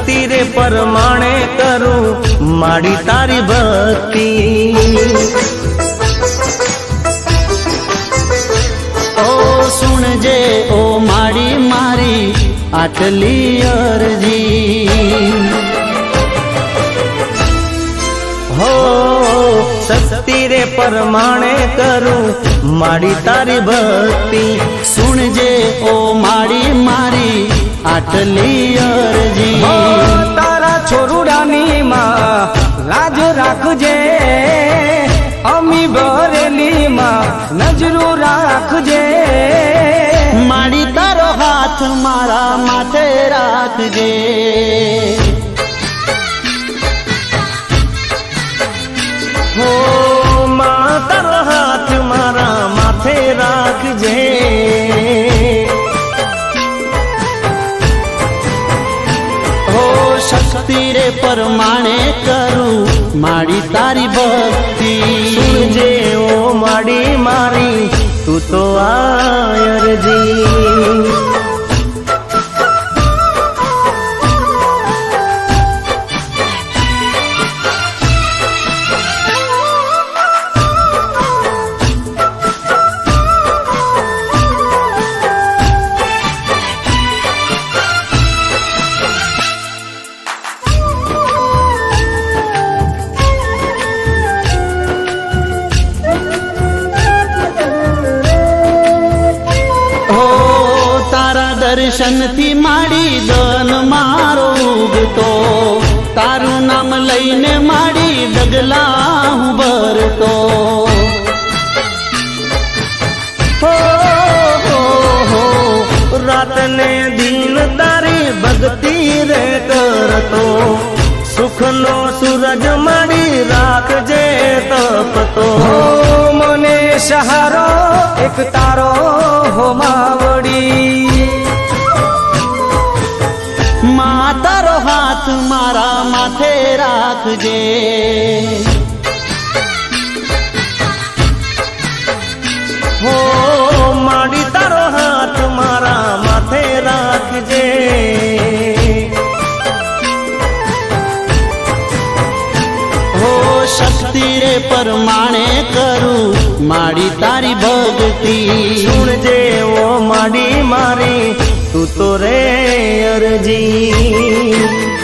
સસ્તી રે પરમાણે કરું માડી તારી ભક્તિ. ઓ સુણજે ઓ માડી મારી આટલી અરજી. હો, શક્તિ રે પરમાણે કરું માડી તારી ભક્તિ. સુણજે ઓ માડી મારી આટલી અરજી. તારા છોરુડાની માં લાજ રાખજે. અમી બરેલી માં નજરું રાખજે. માડી તારો હાથ મારા માથે રાખજે. શક્તિ પરમાણે કરું માડી તારી ભક્તિ. સુણજે ઓ માડી મારી તું તો આયરજી. દર્શનથી માડી દન મારો ઉગતો. તારું નામ લઈને માડી ડગલા હું ભરતો. રાત દિન તારી ભક્તિ રે કરતો. સુખનો સૂરજ માડી રાખજે તપતો. મને સહારો, એક તારો, હો માથે રાખજે. હો, માડી, તારો હાથ મારા માથે રાખજે. હો, શક્તિ રે પરમાણે કરું માડી તારી ભક્તિ. સુણજે ઓ માડી મારી, તું તો રે અરજી.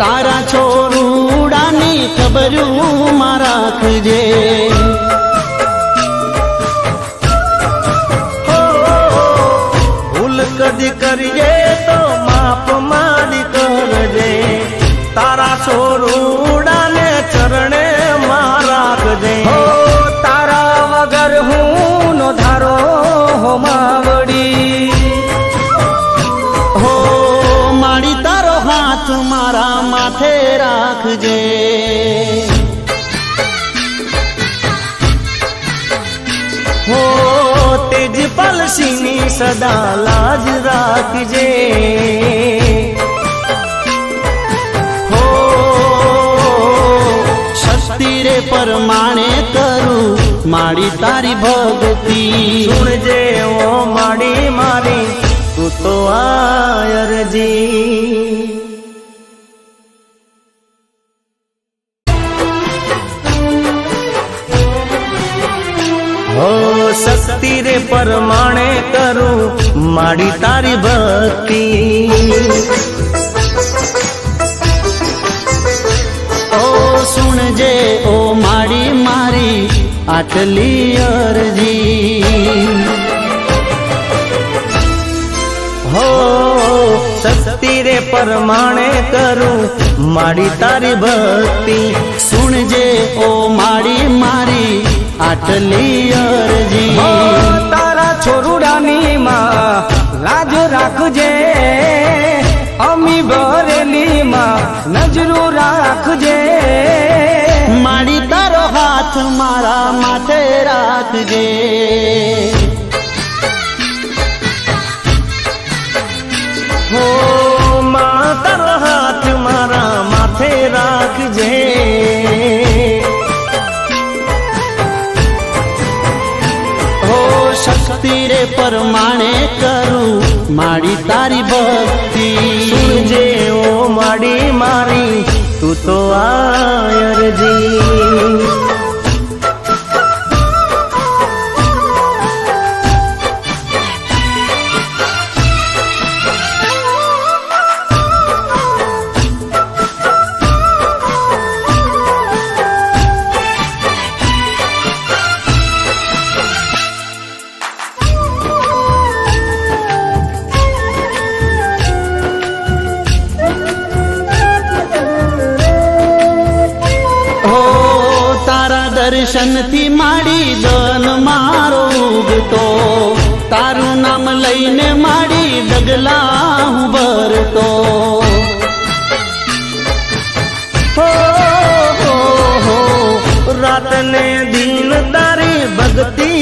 તારા છોરુડાની ખબરું મારા રાખજે ભૂલ કદી કરીએ તો માપ માડી કરજે. તારા સોરુડાને ચરણે મારા રાખજે. હો, તારા વગર હું નો ધારો હો માવડી. હો માડી તારો હાથ માથે રાખજે. હો, તેજ પલસીની સદા લાજ રાખજે. હો, શક્તિ રે પરમાણે કરું માડી તારી ભક્તિ. સુણજે, ઓ માડી મારી, તું તો આયરજી. હો શક્તિ રે પરમાણે કરું માડી તારી ભક્તિ. ઓ સુણજે ઓ માડી મારી આટલી અરજી. હો શક્તિ રે પરમાણે કરું માડી તારી ભક્તિ. સુણજે ઓ માડી મારી આટલી અરજી. તારા છોરુડાની માં રાખજે. અમી બરેલીમાં નજરું રાખજે. મારી તારો હાથ મારા માટે રાખજે. શક્તિ રે પરમાણે કરું માડી તારી ભક્તિ. જેવો માડી મારી તું તો આયરજી. દર્શનથી માડી દન મારો ઉગતો. તારું નામ લઈને માડી ડગલા હું ભરતો. રાત ને દિન તારી ભક્તિ